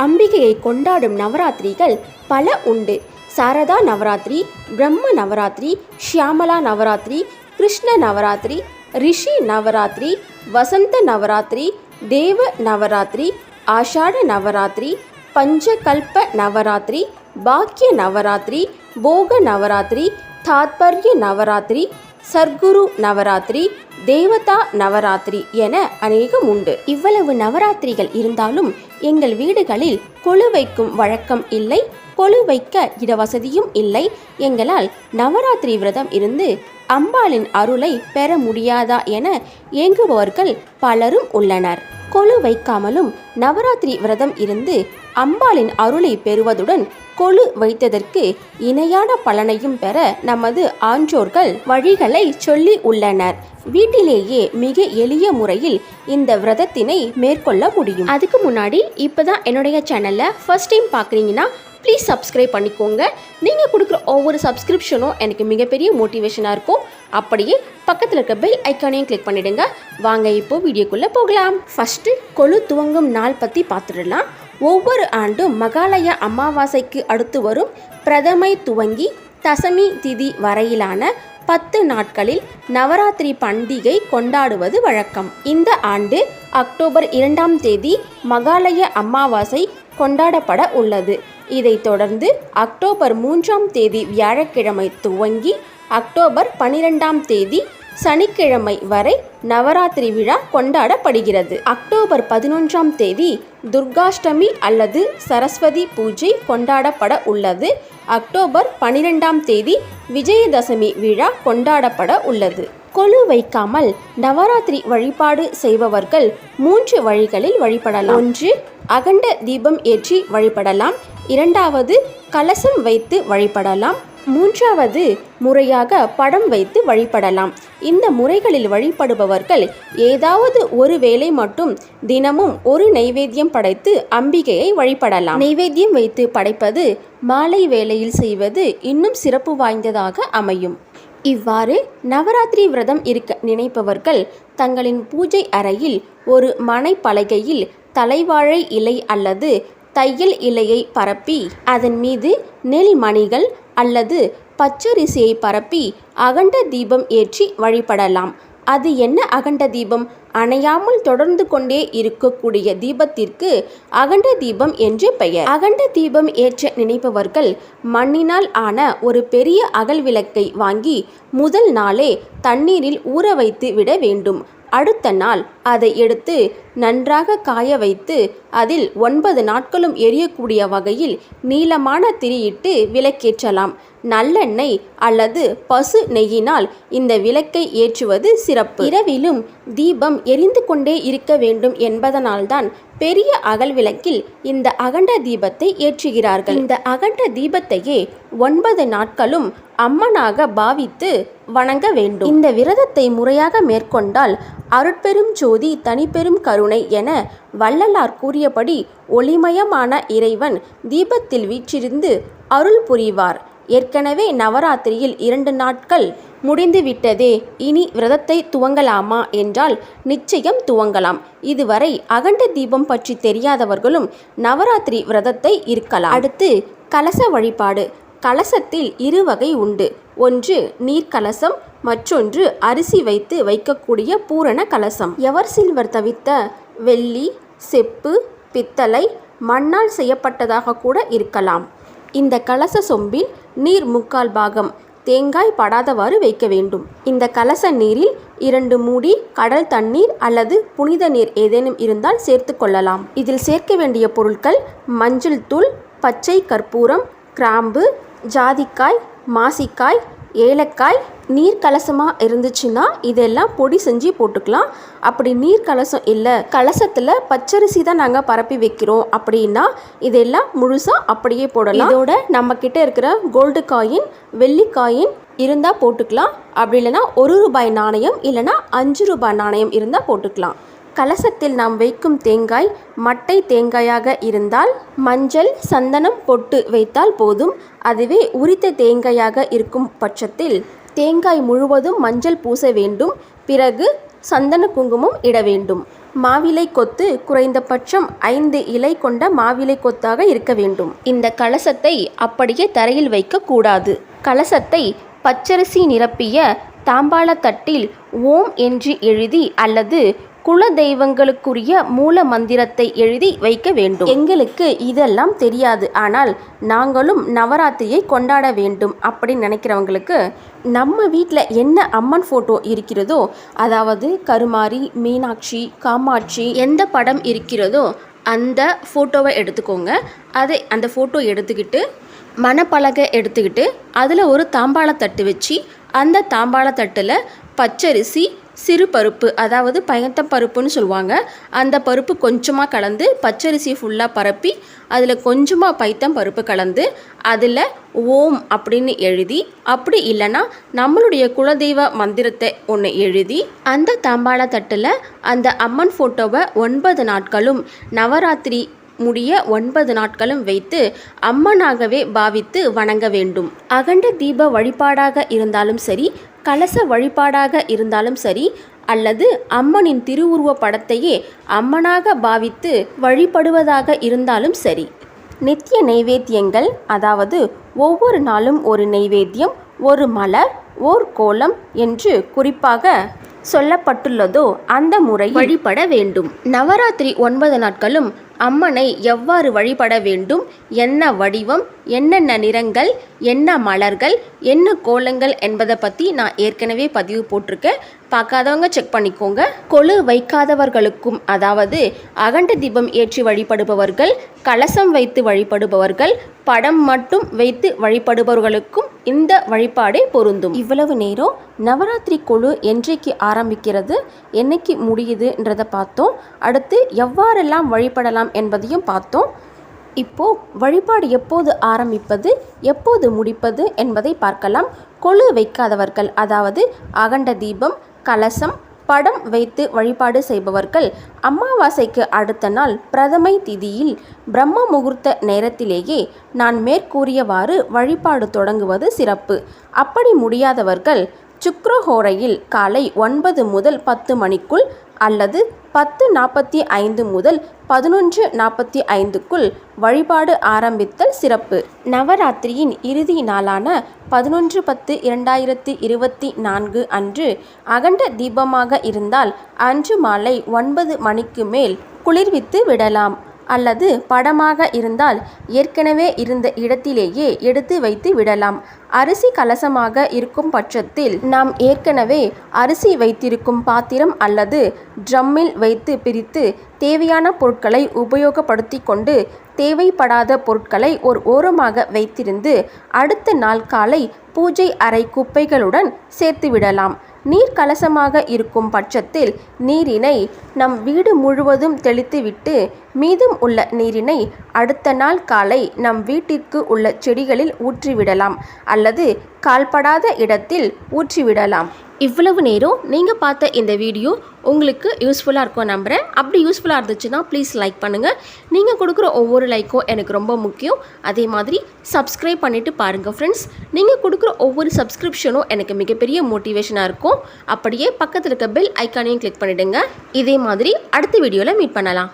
அம்பிகையை கொண்டாடும் நவராத்திரிகள் பல உண்டு. சாரதா நவராத்திரி பிரம்ம நவராத்திரி ஷியாமலா நவராத்திரி கிருஷ்ண நவராத்திரி ரிஷி நவராத்திரி வசந்த நவராத்திரி தேவ நவராத்திரி ஆஷாட நவராத்திரி பஞ்சகல்ப நவராத்திரி பாக்கிய நவராத்திரி போக நவராத்திரி தாத்பர்ய நவராத்திரி சர்க்குரு நவராத்திரி தேவதா நவராத்திரி என அநேகம் உண்டு. இவ்வளவு நவராத்திரிகள் இருந்தாலும் எங்கள் வீடுகளில் கொழு வைக்கும் வழக்கம் இல்லை கொழு வைக்க இடவசதியும் இல்லை. எங்களால் நவராத்திரி விரதம் இருந்து அம்பாளின் அருளை பெற முடியாதா என ஏங்குபவர்கள் பலரும் உள்ளனர். கொழு வைக்காமலும் நவராத்திரி விரதம் இருந்து அம்பாளின் அருளை பெறுவதுடன் கொழு வைத்ததற்கு இணையான பலனையும் பெற நமது ஆன்றோர்கள் வழிகளை சொல்லி உள்ளனர். வீட்டிலேயே மிக எளிய முறையில் இந்த விரதத்தினை மேற்கொள்ள முடியும். அதுக்கு முன்னாடி இப்பதான் என்னுடைய சேனலை ஃபர்ஸ்ட் டைம் பார்க்குறீங்கன்னா ப்ளீஸ் சப்ஸ்கிரைப் பண்ணிக்கோங்க. நீங்கள் கொடுக்குற ஒவ்வொரு சப்ஸ்கிரிப்ஷனும் எனக்கு மிகப்பெரிய மோட்டிவேஷனாக இருக்கும். அப்படியே பக்கத்தில் இருக்க பெல் ஐக்கானையும் கிளிக் பண்ணிவிடுங்க வாங்க இப்போ வீடியோக்குள்ளே போகலாம். ஃபஸ்ட்டு கொழு துவங்கும் நாள் பற்றி பார்த்துடலாம். ஒவ்வொரு ஆண்டும் மகாலய அமாவாசைக்கு அடுத்து வரும் பிரதமை துவங்கி தசமி திதி வரையிலான பத்து நாட்களில் நவராத்திரி பண்டிகை கொண்டாடுவது வழக்கம். இந்த ஆண்டு அக்டோபர் இரண்டாம் தேதி மகாலய அமாவாசை கொண்டாடப்பட உள்ளது. இதைத் தொடர்ந்து அக்டோபர் மூன்றாம் தேதி வியாழக்கிழமை துவங்கி அக்டோபர் பனிரெண்டாம் தேதி சனிக்கிழமை வரை நவராத்திரி விழா கொண்டாடப்படுகிறது. அக்டோபர் பதினொன்றாம் தேதி துர்காஷ்டமி அல்லது சரஸ்வதி பூஜை கொண்டாடப்பட உள்ளது. அக்டோபர் பனிரெண்டாம் தேதி விஜயதசமி விழா கொண்டாடப்பட உள்ளது. கொலு வைக்காமல் நவராத்திரி வழிபாடு செய்பவர்கள் மூன்று வழிகளில் வழிபடலாம். ஒன்று அகண்ட தீபம் ஏற்றி வழிபடலாம். இரண்டாவது கலசம் வைத்து வழிபடலாம். மூன்றாவது முறையாக படம் வைத்து வழிபடலாம். இந்த முறைகளில் வழிபடுபவர்கள் ஏதாவது ஒரு வேளை மட்டும் தினமும் ஒரு நைவேத்தியம் படைத்து அம்பிகையை வழிபடலாம். நைவேத்தியம் வைத்து படைப்பது மாலை வேளையில் செய்வது இன்னும் சிறப்பு வாய்ந்ததாக அமையும். இவ்வாறு நவராத்திரி விரதம் இருக்க நினைப்பவர்கள் தங்களின் பூஜை அறையில் ஒரு மனை பலகையில் தலைவாழை இலை அல்லது தையல் இலையை பரப்பி அதன் மீது நெல் மணிகள் அல்லது பச்சரிசியை பரப்பி அகண்ட தீபம் ஏற்றி வழிபடலாம். அது என்ன அகண்ட தீபம்? அணையாமல் தொடர்ந்து கொண்டே இருக்கக்கூடிய தீபத்திற்கு அகண்ட தீபம் என்று பெயர். அகண்ட தீபம் ஏற்ற நினைப்பவர்கள் மண்ணினால் ஆன ஒரு பெரிய அகல் விளக்கை வாங்கி முதல் நாளே தண்ணீரில் ஊற வைத்து விட வேண்டும். அடுத்த நாள் அதை எடுத்து நன்றாக காய வைத்து அதில் ஒன்பது நாட்களும் எரியக்கூடிய வகையில் நீளமான திரியிட்டு விளக்கேற்றலாம். நல்லெண்ணெய் அல்லது பசு நெய்யினால் இந்த விளக்கை ஏற்றுவது சிறப்பு. இரவிலும் தீபம் எரிந்து கொண்டே இருக்க வேண்டும் என்பதனால்தான் பெரிய அகல் விளக்கில் இந்த அகண்ட தீபத்தை ஏற்றுகிறார்கள். இந்த அகண்ட தீபத்தையே ஒன்பது நாட்களும் அம்மனாக பாவித்து வணங்க வேண்டும். இந்த விரதத்தை முறையாக மேற்கொண்டால் அருட்பெரும் ஜோதி தனிப்பெரும் கருணை என வள்ளலார் கூறியபடி ஒளிமயமான இறைவன் தீபத்தில் வீற்றிருந்து அருள் புரிவார். ஏற்கனவே நவராத்திரியில் இரண்டு நாட்கள் முடிந்துவிட்டதே இனி விரதத்தை துவங்கலாமா என்றால் நிச்சயம் துவங்கலாம். இதுவரை அகண்ட தீபம் பற்றி தெரியாதவர்களும் நவராத்திரி விரதத்தை இருக்கலாம். அடுத்து கலச வழிபாடு. கலசத்தில் இரு வகை உண்டு. ஒன்று நீர் கலசம் மற்றொன்று அரிசி வைத்து வைக்கக்கூடிய பூரண கலசம். எவர் சில்வர் தவித்த வெள்ளி செப்பு பித்தளை மண்ணால் செய்யப்பட்டதாக கூட இருக்கலாம். இந்த கலச சொம்பில் நீர் முக்கால் பாகம் தேங்காய் படாதவாறு வைக்க வேண்டும். இந்த கலச நீரில் இரண்டு மூடி கடல் தண்ணீர் அல்லது புனித நீர் ஏதேனும் இருந்தால் சேர்த்து கொள்ளலாம். இதில் சேர்க்க வேண்டிய பொருட்கள் மஞ்சள் தூள் பச்சை கற்பூரம் கிராம்பு ஜாதிக்காய் மாசிக்காய் ஏலக்காய் நீர் கலசமாக இருந்துச்சுன்னா இதெல்லாம் பொடி செஞ்சு போட்டுக்கலாம். அப்படி நீர் கலசம் இல்லை. கலசத்தில் பச்சரிசி தான் நாங்கள் பரப்பி வைக்கிறோம் அப்படின்னா இதெல்லாம் முழுசாக அப்படியே போடலாம். இதோட நம்ம கிட்ட இருக்கிற கோல்டு காயின் வெள்ளி காயின் இருந்தால் போட்டுக்கலாம். அப்படி இல்லைன்னா ஒரு ரூபாய் நாணயம் இல்லைன்னா அஞ்சு ரூபாய் நாணயம் இருந்தால் போட்டுக்கலாம். கலசத்தில் நாம் வைக்கும் தேங்காய் மட்டை தேங்காயாக இருந்தால் மஞ்சள் சந்தனம் பொட்டு வைத்தால் போதும். அதுவே உரித்த தேங்காயாக இருக்கும் பட்சத்தில் தேங்காய் முழுவதும் மஞ்சள் பூச வேண்டும். பிறகு சந்தன குங்குமம் இட வேண்டும். மாவிலை கொத்து குறைந்தபட்சம் ஐந்து இலை கொண்ட மாவிலை கொத்தாக இருக்க வேண்டும். இந்த கலசத்தை அப்படியே தரையில் வைக்கக்கூடாது கலசத்தை பச்சரிசி நிரப்பிய தாம்பாளத்தட்டில் ஓம் என்று எழுதி அல்லது குல தெய்வங்களுக்குரிய மூல மந்திரத்தை எழுதி வைக்க வேண்டும். எங்களுக்கு இதெல்லாம் தெரியாது. ஆனால் நாங்களும் நவராத்திரியை கொண்டாட வேண்டும் அப்படின்னு நினைக்கிறவங்களுக்கு நம்ம வீட்டில் என்ன அம்மன் ஃபோட்டோ இருக்கிறதோ அதாவது கருமாரி மீனாட்சி காமாட்சி எந்த படம் இருக்கிறதோ அந்த ஃபோட்டோவை எடுத்துக்கோங்க. அதை அந்த ஃபோட்டோ எடுத்துக்கிட்டு மணப்பலகை எடுத்துக்கிட்டு அதில் ஒரு தாம்பாளத்தட்டு வச்சு அந்த தாம்பாளத்தட்டில் பச்சரிசி சிறு பருப்பு அதாவது பயத்தம் பருப்புன்னு சொல்லுவாங்க. அந்த பருப்பு கொஞ்சமாக கலந்து பச்சரிசி ஃபுல்லாக பரப்பி அதில் கொஞ்சமாக பைத்தம் பருப்பு கலந்து அதில் ஓம் அப்படின்னு எழுதி அப்படி இல்லைன்னா நம்மளுடைய குலதெய்வ மந்திரத்தை ஒன்று எழுதி அந்த தாம்பாள தட்டில் அந்த அம்மன் ஃபோட்டோவை ஒன்பது நாட்களும் நவராத்திரி முடிய ஒன்பது நாட்களும் வைத்து அம்மனாகவே பாவித்து வணங்க வேண்டும். அகண்ட தீப வழிபாடாக இருந்தாலும் சரி கலச வழிபாடாக இருந்தாலும் சரி அல்லது அம்மனின் திருவுருவ படத்தையே அம்மனாக பாவித்து வழிபடுவதாக இருந்தாலும் சரி. நித்திய நைவேத்தியங்கள் அதாவது ஒவ்வொரு நாளும் ஒரு நைவேத்தியம் ஒரு மலர் ஓர் கோலம் என்று குறிப்பாக சொல்லப்பட்டுள்ளதோ அந்த முறை வழிபட வேண்டும். நவராத்திரி ஒன்பது நாட்களும் அம்மனை எவ்வாறு வழிபட வேண்டும்? என்ன வடிவம்? என்னென்ன நிறங்கள்? என்ன மலர்கள்? என்ன கோலங்கள் என்பதை பற்றி நான் ஏற்கனவே பதிவு போட்டிருக்கேன். பார்க்காதவங்க செக் பண்ணிக்கோங்க. கொழு வைக்காதவர்களுக்கும் அதாவது அகண்ட தீபம் ஏற்றி வழிபடுபவர்கள் கலசம் வைத்து வழிபடுபவர்கள் படம் மட்டும் வைத்து வழிபடுபவர்களுக்கும் இந்த வழிபாடே பொருந்தும். இவ்வளவு நேரம் நவராத்திரி கொழு என்றைக்கு ஆரம்பிக்கிறது? என்னைக்கு முடியுதுன்றதை பார்த்தோம். அடுத்து எவ்வாறெல்லாம் வழிபடலாம் என்பதையும் பார்த்தோம். இப்போ வழிபாடு எப்போது ஆரம்பிப்பது எப்போது முடிப்பது என்பதை பார்க்கலாம். கொழு வைக்காதவர்கள் அதாவது அகண்ட தீபம் கலசம் படம் வைத்து வழிபாடு செய்பவர்கள் அமாவாசைக்கு அடுத்த நாள் பிரதமை திதியில் பிரம்ம முகூர்த்த நேரத்திலேயே நான் மேற்கூறியவாறு வழிபாடு தொடங்குவது சிறப்பு. அப்படி முடியாதவர்கள் சுக்ரஹோரையில் காலை ஒன்பது முதல் பத்து மணிக்குள் அல்லது பத்து நாற்பத்தி ஐந்து முதல் பதினொன்று நாற்பத்தி ஐந்துக்குள் வழிபாடு ஆரம்பித்தல் சிறப்பு. நவராத்திரியின் இறுதி நாளான பதினொன்று பத்து இரண்டாயிரத்தி இருபத்தி நான்கு அன்று அகண்ட தீபமாக இருந்தால் அன்று மாலை ஒன்பது மணிக்கு மேல் குளிர்வித்து விடலாம். அல்லது படமாக இருந்தால் ஏற்கனவே இருந்த இடத்திலேயே எடுத்து வைத்து விடலாம். அரிசி கலசமாக இருக்கும் பட்சத்தில் நாம் ஏற்கனவே அரிசி வைத்திருக்கும் பாத்திரம் அல்லது ட்ரம்மில் வைத்து பிரித்து தேவையான பொருட்களை உபயோகப்படுத்தி கொண்டு தேவைப்படாத பொருட்களை ஒரு ஓரமாக வைத்திருந்து அடுத்த நாள் காலை பூஜை அறை குப்பைகளுடன் சேர்த்து விடலாம். நீர் கலசமாக இருக்கும் பட்சத்தில் நீரினை நம் வீடு முழுவதும் தெளித்துவிட்டு மீதம் உள்ள நீரினை அடுத்த நாள் காலை நம் வீட்டிற்கு உள்ள செடிகளில் ஊற்றிவிடலாம் அல்லது கால்படாத இடத்தில் ஊற்றிவிடலாம். இவ்வளவு நேரம் நீங்கள் பார்த்த இந்த வீடியோ உங்களுக்கு யூஸ்ஃபுல்லாக இருக்கும் நம்புகிறேன் அப்படி யூஸ்ஃபுல்லாக இருந்துச்சுன்னா ப்ளீஸ் லைக் பண்ணுங்கள் நீங்கள் கொடுக்குற ஒவ்வொரு லைக்கும் எனக்கு ரொம்ப முக்கியம். அதே மாதிரி சப்ஸ்கிரைப் பண்ணிவிட்டு பாருங்கள் ஃப்ரெண்ட்ஸ் நீங்கள் கொடுக்குற ஒவ்வொரு சப்ஸ்கிரிப்ஷனும் எனக்கு மிகப்பெரிய மோட்டிவேஷனாக இருக்கும். அப்படியே பக்கத்தில் இருக்க பெல் ஐக்கானையும் கிளிக் பண்ணிவிடுங்க இதே மாதிரி அடுத்த வீடியோவில் மீட் பண்ணலாம்.